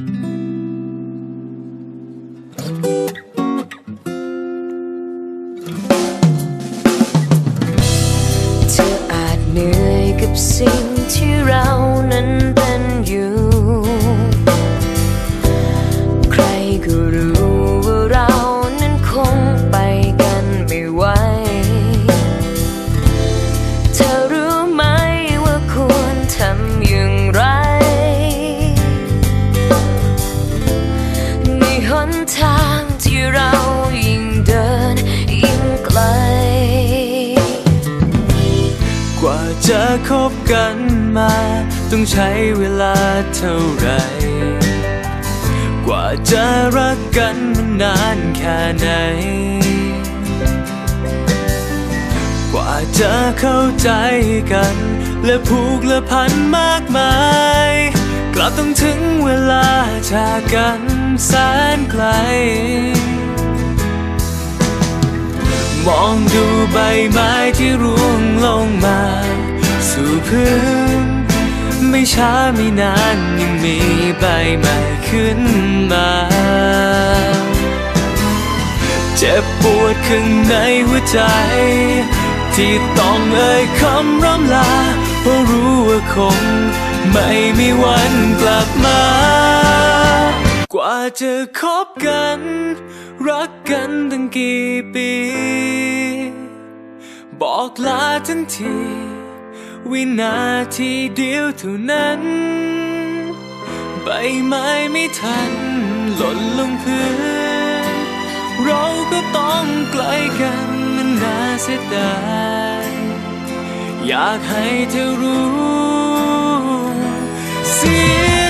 เธออาจเหนื่อยกับสิ่งที่เรา บกันมา ต้องใช้เวลาเท่าไหรกว่าจะรักกันมันนานแค่ไหน กว่าจะเข้าใจกัน และผูกและพันมากมาย กลับต้องถึงเวลาจากกันแสนไกล มองดูใบไม้ที่ร่วงลงมา สู่พื้น ไม่ช้าไม่นานยังมีใบใหม่ขึ้นมา เจ็บปวดข้างในหัวใจ ที่ต้องเอ่ยคำร่ำลา เพราะรู้ว่าคงไม่มีวันกลับมา กว่าจะคบกัน รักกันตั้งกี่ปี บอกลาทั้งที วินาทีเดียวเท่านั้น ใบไม้ไม่ทันหล่นลงพื้น เราก็ต้องไกลกันมันน่าเสียดายอยากให้เธอรู้ เสีย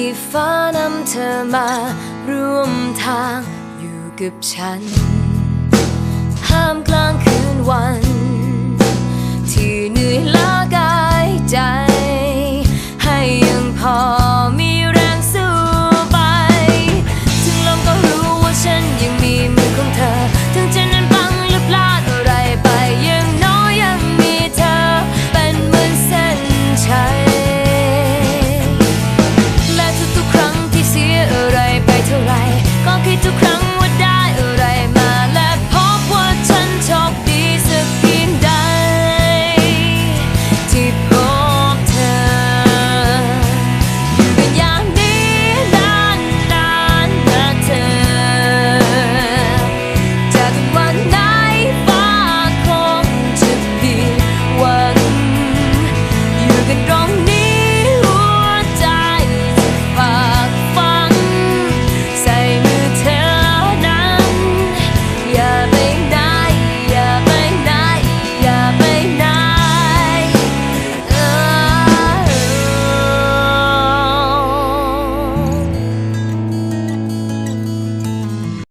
ที่ฟ้านำเธอมารวมทางอยู่กับฉัน ห้ามกลางคืนวัน ที่เหนื่อยล้ากายใจ ให้ยังพอ